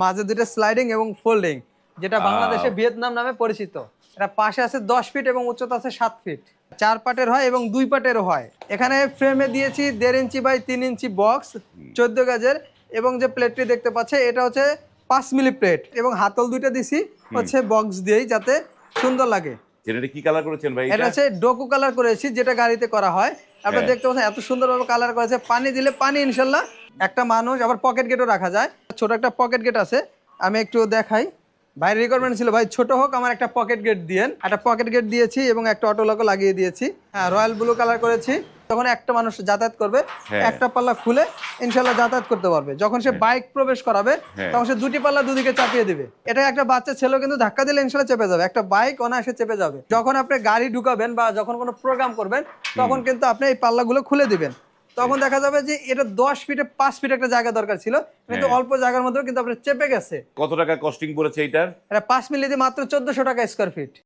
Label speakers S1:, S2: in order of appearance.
S1: মাঝে দুটো স্লাইডিং এবং ফোল্ডিং যেটা বাংলাদেশে ভিয়েতনাম নামে পরিচিত। এটা পাশে আছে দশ ফিট এবং উচ্চতা আছে সাত ফিট চার পাটের হয় এবং দুই পাটেরও হয়। এখানে ফ্রেমে দিয়েছি দেড় ইঞ্চি বাই তিন ইঞ্চি বক্স চোদ্দ গাজের এবং যে প্লেটটি দেখতে পাচ্ছে এটা হচ্ছে পাঁচ মিলি প্লেট এবং হাতল দুইটা দিছি হচ্ছে বক্স দিয়েই যাতে সুন্দর লাগে।
S2: এটা কি কালার করেছেন ভাই
S1: এটা
S2: এটা?
S1: হচ্ছে ডোকু কালার করেছি যেটা গাড়িতে করা হয়। আপনারা
S2: হ্যাঁ।
S1: দেখতে পাচ্ছেন এত সুন্দরভাবে কালার করেছে। পানি দিলে পানি ইনশাল্লাহ। একটা মানুষ আবার পকেট গেটও রাখা যায়। ছোট একটা পকেট গেট আছে। আমি একটু দেখাই। ভাই রিকোয়ারমেন্ট ছিল ভাই ছোট হোক আমার একটা পকেট গেট দিয়েন। একটা পকেট গেট দিয়েছি এবং একটা অটো লকও লাগিয়ে দিয়েছি। হ্যাঁ রয়্যাল ব্লু কালার করেছি। তখন একটা মানুষ যাতায়াত করবে
S2: হ্যাঁ।
S1: একটা পাল্লা খুলে ইনশাল্লাহ যাতায়াত করতে পারবে। যখন সে বাইক প্রবেশ করাবে
S2: হ্যাঁ।
S1: তখন সে দুটি পাল্লা দুদিকে চাপিয়ে দিবে। এটা একটা বাচ্চা ছেলে কিন্তু ধাক্কা দিলে ইনশাল্লাহ চেপে যাবে। একটা বাইক অনায়াসে চেপে যাবে। যখন আপনি গাড়ি ঢুকাবেন বা যখন কোনো প্রোগ্রাম করবেন তখন কিন্তু আপনি এই পাল্লাগুলো খুলে দিবেন। তখন দেখা যাবে যে এটা দশ ফিটে পাঁচ ফিট একটা জায়গা দরকার ছিল। কিন্তু
S2: হ্যাঁ।
S1: অল্প জায়গার মধ্যে কিন্তু আপনার চেপে গেছে।
S2: কত টাকা কস্টিং পড়েছে এটার
S1: এটা পাঁচ মিলি দিয়ে মাত্র চোদ্দশো টাকা স্কোয়ার ফিট